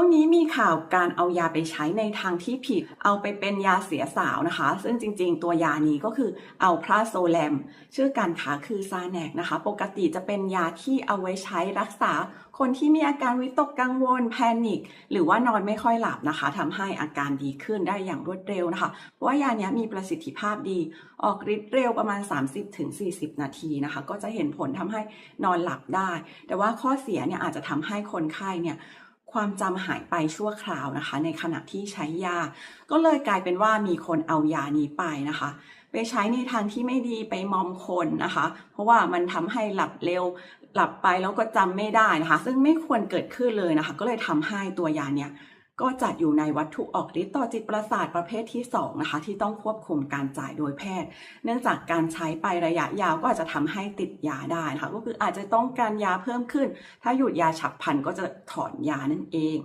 ช่วงนี้มีข่าวการเอายาไปใช้ในทางที่ผิด เอาไปเป็นยาเสียสาวนะคะ ซึ่งจริงๆ ตัวยานี้ก็คือเอาพราโซแลม ชื่อการค้าคือซาแนกนะคะ ปกติจะเป็นยาที่เอาไว้ใช้รักษาคนที่มีอาการวิตกกังวลแพนิคหรือว่านอนไม่ค่อยหลับนะคะทำให้อาการดีขึ้นได้อย่างรวดเร็วนะคะเพราะว่ายานี้มีประสิทธิภาพดี ออกฤทธิ์เร็วประมาณ 30-40 นาทีนะคะ ก็จะเห็นผลทำให้นอนหลับได้ แต่ว่าข้อเสียเนี่ยอาจจะทำให้คนไข้เนี่ย ความจำหายไปชั่วคราวนะคะ ในขณะที่ใช้ยา ก็เลยกลายเป็นว่ามีคนเอายานี้ไปนะคะ ไปใช้ในทางที่ไม่ดีไปมอมคนนะคะ เพราะว่ามันทำให้หลับเร็วหลับไปแล้วก็จำไม่ได้นะคะ ซึ่งไม่ควรเกิดขึ้นเลยนะคะ ก็เลยทำให้ตัวยาเนี่ย ก็จัดอยู่ในวัตถุออกฤทธิ์ต่อจิตประสาทประเภทที่2นะคะที่ต้องควบคุมการจ่ายโดยแพทย์ เนื่องจากการใช้ไประยะยาวก็อาจจะทำให้ติดยาได้นะคะก็คืออาจจะต้องการยาเพิ่มขึ้น ถ้าหยุดยาฉับพลันก็จะถอนยานั่นเอง